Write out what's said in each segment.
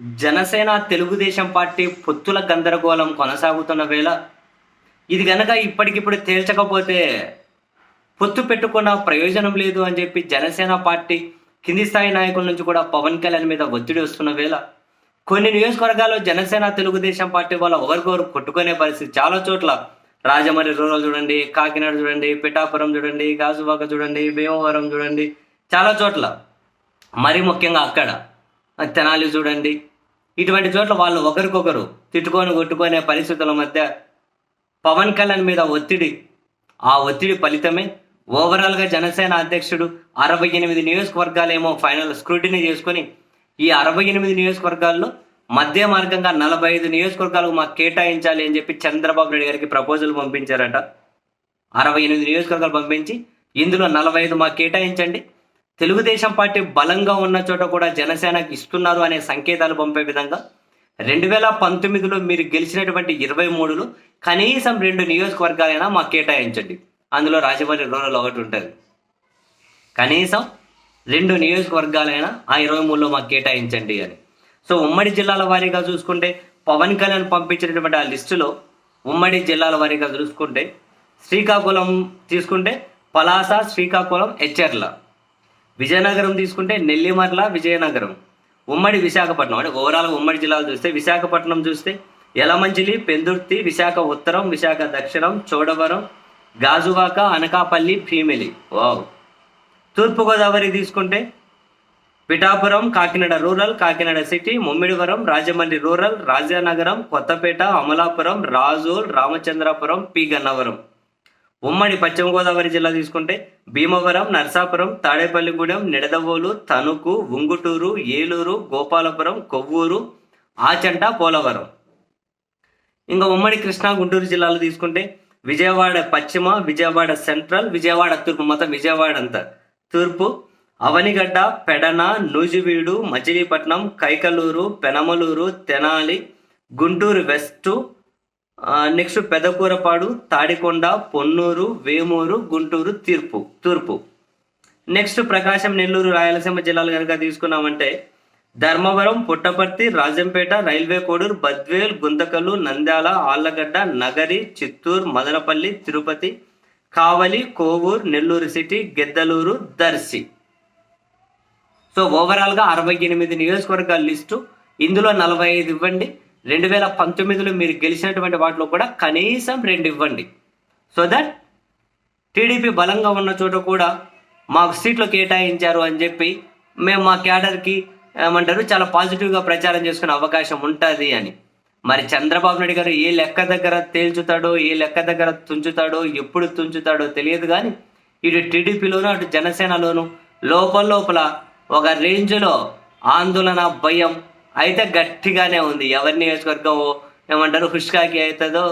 Janasena Telugu Desam party పొత్తుల గందరగోళం కొనసాగుతున్న వేళ ఇది గనక ఇప్పటికిప్పుడు తేల్చకపోతే పొత్తు పెట్టుకున్న ప్రయోజనం లేదు అని చెప్పి జనసేన పార్టీ కింది స్థాయి నాయకుల నుంచి కూడా పవన్ కళ్యాణ్ మీద ఒత్తిడి వస్తున్న వేళ కొన్ని నియోజకవర్గాల్లో జనసేన తెలుగుదేశం పార్టీ వాళ్ళ ఒకరికొకరు కొట్టుకునే పరిస్థితి చాలా చోట్ల. రాజమండ్రి రూరల్ చూడండి కాకినాడ చూడండి పిఠాపురం చూడండి గాజువాక చూడండి భీమవరం చూడండి చాలా చోట్ల. మరీ ముఖ్యంగా అక్కడ. తెనాలి చూడండి ఇటువంటి చోట్ల వాళ్ళు ఒకరికొకరు తిట్టుకొని కొట్టుకునే పరిస్థితుల మధ్య పవన్ కళ్యాణ్ మీద ఒత్తిడి. ఆ ఒత్తిడి ఫలితమే ఓవరాల్గా జనసేన అధ్యక్షుడు అరవై ఎనిమిది నియోజకవర్గాలేమో ఫైనల్ స్క్రూటినీ చేసుకొని ఈ అరవై ఎనిమిది నియోజకవర్గాల్లో మధ్య మార్గంగా నలభై ఐదు నియోజకవర్గాలకు మాకు కేటాయించాలి అని చెప్పి చంద్రబాబు నాయుడు గారికి ప్రపోజల్ పంపించారట. అరవై ఎనిమిది నియోజకవర్గాలు పంపించి ఇందులో నలభై ఐదు మాకు కేటాయించండి. తెలుగుదేశం పార్టీ బలంగా ఉన్న చోట కూడా జనసేనకి ఇస్తున్నారు అనే సంకేతాలు పంపే విధంగా రెండు వేల పంతొమ్మిదిలో మీరు గెలిచినటువంటి ఇరవై మూడులో కనీసం రెండు నియోజకవర్గాలైనా మాకు కేటాయించండి. అందులో రాజమండ్రి రూరల్ ఒకటి ఉంటుంది. కనీసం రెండు నియోజకవర్గాలైనా ఆ ఇరవై మూడులో మాకు కేటాయించండి అని. సో ఉమ్మడి జిల్లాల వారీగా చూసుకుంటే పవన్ కళ్యాణ్ పంపించినటువంటి ఆ లిస్టులో ఉమ్మడి జిల్లాల వారీగా చూసుకుంటే శ్రీకాకుళం తీసుకుంటే పలాస శ్రీకాకుళం హెచ్చర్ల విజయనగరం తీసుకుంటే నెల్లిమర్ల విజయనగరం. ఉమ్మడి విశాఖపట్నం అంటే ఓవరాల్ ఉమ్మడి జిల్లాలు చూస్తే విశాఖపట్నం చూస్తే యలమంచిలి పెందుర్తి విశాఖ ఉత్తరం విశాఖ దక్షిణం చోడవరం గాజువాక అనకాపల్లి భీమిలి. వావ్. తూర్పుగోదావరి తీసుకుంటే Pithapuram Kakinada rural Kakinada city Mummidivaram Rajahmundry rural Rajanagaram Kothapeta Amalapuram Razole Ramachandrapuram P. Gannavaram. ఉమ్మడి పశ్చిమ గోదావరి జిల్లా తీసుకుంటే భీమవరం నర్సాపురం తాడేపల్లిగూడెం నిడదవోలు తణుకు ఉంగుటూరు ఏలూరు గోపాలపురం కొవ్వూరు ఆచంట పోలవరం. ఇంకా ఉమ్మడి కృష్ణా గుంటూరు జిల్లాలు తీసుకుంటే విజయవాడ పశ్చిమ విజయవాడ సెంట్రల్ విజయవాడ తూర్పు మొత్తం విజయవాడ అంతా. తూర్పు అవనిగడ్డ పెడన నూజివీడు మచిలీపట్నం కైకలూరు పెనమలూరు తెనాలి గుంటూరు వెస్టు నెక్స్ట్ పెదకూరపాడు తాడికొండ పొన్నూరు వేమూరు గుంటూరు తీర్పు తూర్పు. నెక్స్ట్ ప్రకాశం నెల్లూరు రాయలసీమ జిల్లాలు కనుక తీసుకున్నామంటే Dharmavaram Puttaparthi Rajampet railway Koduru Badvel Guntakal Nandyal Allagadda Nagari Chittoor Madanapalle Tirupati Kavali Kovur Nellore city Giddalur Darsi. So ఓవరాల్గా అరవై ఎనిమిది నియోజకవర్గాల లిస్టు ఇందులో నలభై ఐదు ఇవ్వండి. రెండు వేల పంతొమ్మిదిలో మీరు గెలిచినటువంటి వాటిలో కూడా కనీసం రెండు ఇవ్వండి. సో దట్ టీడీపీ బలంగా ఉన్న చోట కూడా మాకు సీట్లు కేటాయించారు అని చెప్పి మేము మా క్యాడర్కి ఏమంటారు చాలా పాజిటివ్గా ప్రచారం చేసుకునే అవకాశం ఉంటుంది అని. మరి చంద్రబాబు నాయుడు గారు ఏ లెక్క దగ్గర తేల్చుతాడో ఏ లెక్క దగ్గర తుంచుతాడో ఎప్పుడు తుంచుతాడో తెలియదు కానీ ఇటు టీడీపీలోనూ అటు జనసేనలోనూ లోపల లోపల ఒక రేంజ్లో ఆందోళన భయం అయితే గట్టిగానే ఉంది. ఎవరి నియోజకవర్గం ఏమంటారు హుష్కాకి అవుతుందో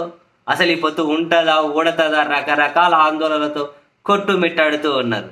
అసలు ఈ పొత్తు ఉంటుందా ఊడతుందా రకరకాల ఆందోళనలతో కొట్టుమిట్టాడుతూ ఉన్నారు.